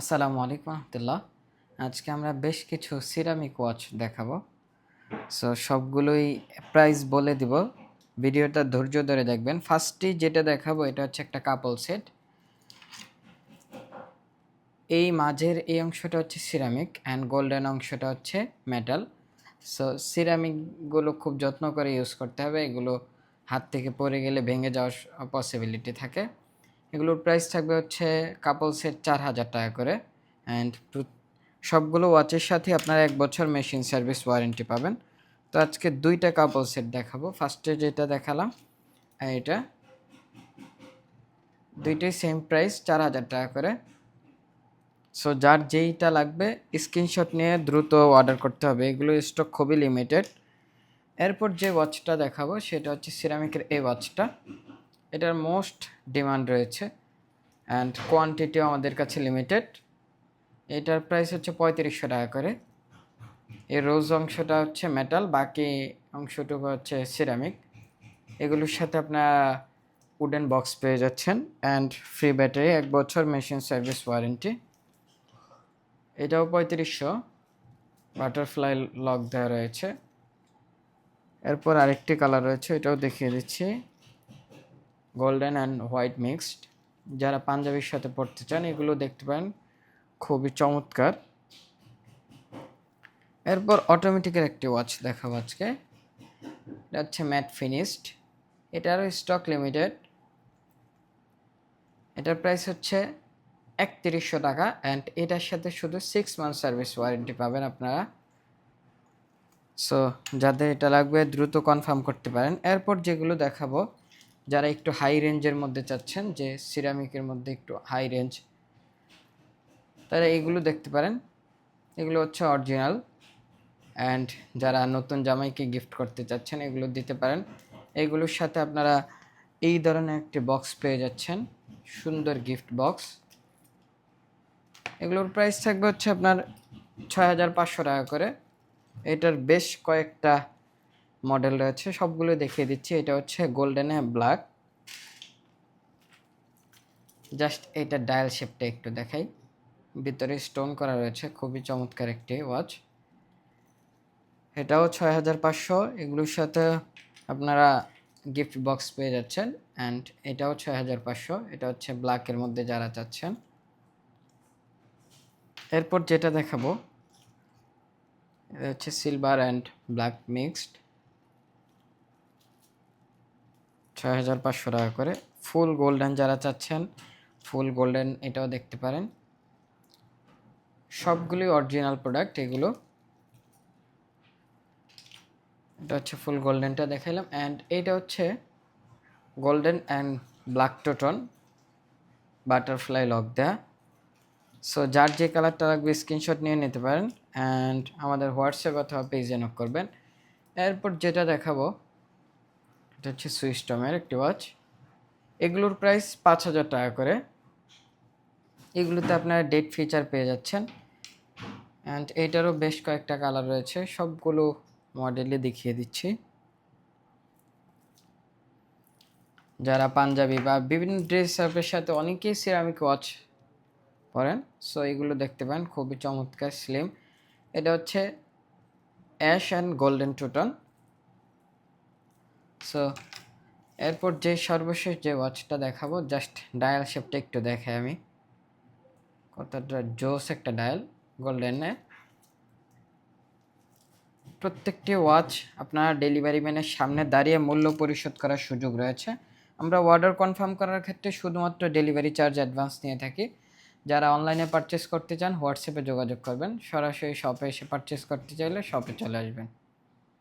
আসসালামু আলাইকুম রহমতুল্লাহ। আজকে আমরা বেশ কিছু সিরামিক ওয়াচ দেখাবো। সো সবগুলোই প্রাইস বলে দিব। ভিডিওটা ধৈর্য ধরে দেখবেন। ফার্স্টে যেটা দেখাবো, এটা হচ্ছে একটা কাপল সেট এই মাঝের এই অংশটা হচ্ছে সিরামিক অ্যান্ড গোল্ডেন অংশটা হচ্ছে মেটাল সো সিরামিকগুলো খুব যত্ন করে ইউজ করতে হবে। এগুলো হাত থেকে পড়ে গেলে ভেঙে যাওয়ার পসিবিলিটি থাকে। এগুলোর প্রাইস থাকবে হচ্ছে কাপল সেট চার হাজার টাকা করে। অ্যান্ড সবগুলো ওয়াচের সাথে আপনারা এক বছর মেশিন সার্ভিস ওয়ারেন্টি পাবেন। তো আজকে দুইটা কাপল সেট দেখাবো। ফার্স্টে যেটা দেখালাম এটা। দুইটাই সেম প্রাইস চার হাজার টাকা করে। সো যার যেইটা লাগবে স্ক্রিনশট নিয়ে দ্রুত অর্ডার করতে হবে। এগুলো স্টক খুবই লিমিটেড এরপর যে ওয়াচটা দেখাবো, সেটা হচ্ছে সিরামিকের এই ওয়াচটা এটার মোস্ট ডিমান্ড রয়েছে অ্যান্ড কোয়ান্টিটিও আমাদের কাছে লিমিটেড। এটার প্রাইস হচ্ছে পঁয়ত্রিশশো টাকা করে। এর রোজ অংশটা হচ্ছে মেটাল, বাকি অংশটুকু হচ্ছে সিরামিক। এগুলোর সাথে আপনারা উডেন বক্স পেয়ে যাচ্ছেন অ্যান্ড ফ্রি ব্যাটারি, এক বছর মেশিন সার্ভিস ওয়ারেন্টি। এটাও পঁয়ত্রিশশো। বাটারফ্লাই লক দেওয়া রয়েছে। এরপর আরেকটি কালার রয়েছে, এটাও দেখিয়ে দিচ্ছি। গোল্ডেন অ্যান্ড হোয়াইট মিক্সড যারা পাঞ্জাবির সাথে পড়তে চান, এগুলো দেখতে পারেন। খুবই চমৎকার। এরপর অটোমেটিকের একটি ওয়াচ দেখাবো আজকে। এটা হচ্ছে ম্যাট ফিনিশড এটারও স্টক লিমিটেড এটার প্রাইস হচ্ছে একত্রিশশো টাকা। অ্যান্ড এটার সাথে শুধু সিক্স মান্থ সার্ভিস ওয়ারেন্টি পাবেন আপনারা। সো যাদের এটা লাগবে, দ্রুত কনফার্ম করতে পারেন। এরপর যেগুলো দেখাবো যারা একটু হাই রেঞ্জের মধ্যে চাচ্ছেন, যে সিরামিকের মধ্যে একটু হাই রেঞ্জ তারা এগুলো দেখতে পারেন। এগুলো হচ্ছে অরিজিনাল অ্যান্ড যারা নতুন জামাইকে গিফট করতে চাচ্ছেন, এগুলো দিতে পারেন। এগুলোর সাথে আপনারা এই ধরনের একটি বক্স পেয়ে যাচ্ছেন, সুন্দর গিফট বক্স এগুলোর প্রাইস থাকবে হচ্ছে আপনার ছয় হাজার পাঁচশো টাকা করে। এটার বেশ কয়েকটা মডেল রয়েছে সবগুলো দেখিয়ে দিচ্ছি। এটা হচ্ছে গোল্ডেনে ব্ল্যাক জাস্ট এটা ডায়াল শেপটা একটু দেখাই। ভিতরে স্টোন করা রয়েছে, খুবই চমৎকার একটি ওয়াচ এটাও ছয় হাজার পাঁচশো, এগুলোর সাথে আপনারা গিফট বক্স পেয়ে যাচ্ছেন। অ্যান্ড এটাও ছয় হাজার পাঁচশো, এটা হচ্ছে ব্ল্যাকের মধ্যে যারা চাচ্ছেন। এরপর যেটা দেখাবো, এটা হচ্ছে সিলভার অ্যান্ড ব্ল্যাক মিক্সড ছয় হাজার পাঁচশো টাকা করে। ফুল গোল্ডেন যারা চাচ্ছেন, ফুল গোল্ডেন এটাও দেখতে পারেন। সবগুলোই অরিজিনাল প্রোডাক্ট এগুলো। এটা হচ্ছে ফুল গোল্ডেনটা দেখাইলাম। অ্যান্ড এইটা হচ্ছে golden and black two tone, butterfly lock দেয়া। সো যার যে কালারটা লাগবে, স্ক্রিনশট নিয়ে নিতে পারেন। অ্যান্ড আমাদের হোয়াটসঅ্যাপ অথবা পেজে নক করবেন। এরপর যেটা দেখাবো এটা হচ্ছে সুইস্টমের একটি ওয়াচ এগুলোর প্রাইস পাঁচ হাজার টাকা করে। এগুলোতে আপনারা ডেট ফিচার পেয়ে যাচ্ছেন। অ্যান্ড এটারও বেশ কয়েকটা কালার রয়েছে। সবগুলো মডেলে দেখিয়ে দিচ্ছি। যারা পাঞ্জাবি বা বিভিন্ন ড্রেস আপের সাথে অনেকেই সিরামিক ওয়াচ পরেন সো এগুলো দেখতে পান। খুবই চমৎকার স্লিম এটা হচ্ছে ash and golden two tone so এরপর যে সর্বশেষ যে ওয়াচটা দেখাবো জাস্ট ডায়াল শেপটা একটু দেখাই আমি। কতটা জোস একটা ডায়াল গোল্ডেনে প্রত্যেকটি ওয়াচ আপনার ডেলিভারি ম্যানের সামনে দাঁড়িয়ে মূল্য পরিশোধ করার সুযোগ রয়েছে। আমরা অর্ডার কনফার্ম করার ক্ষেত্রে শুধুমাত্র ডেলিভারি চার্জ অ্যাডভান্স নিয়ে থাকি। যারা অনলাইনে পারচেস করতে চান হোয়াটসঅ্যাপে যোগাযোগ করবেন। সরাসরি শপে এসে পারচেস করতে চাইলে শপে চলে আসবেন।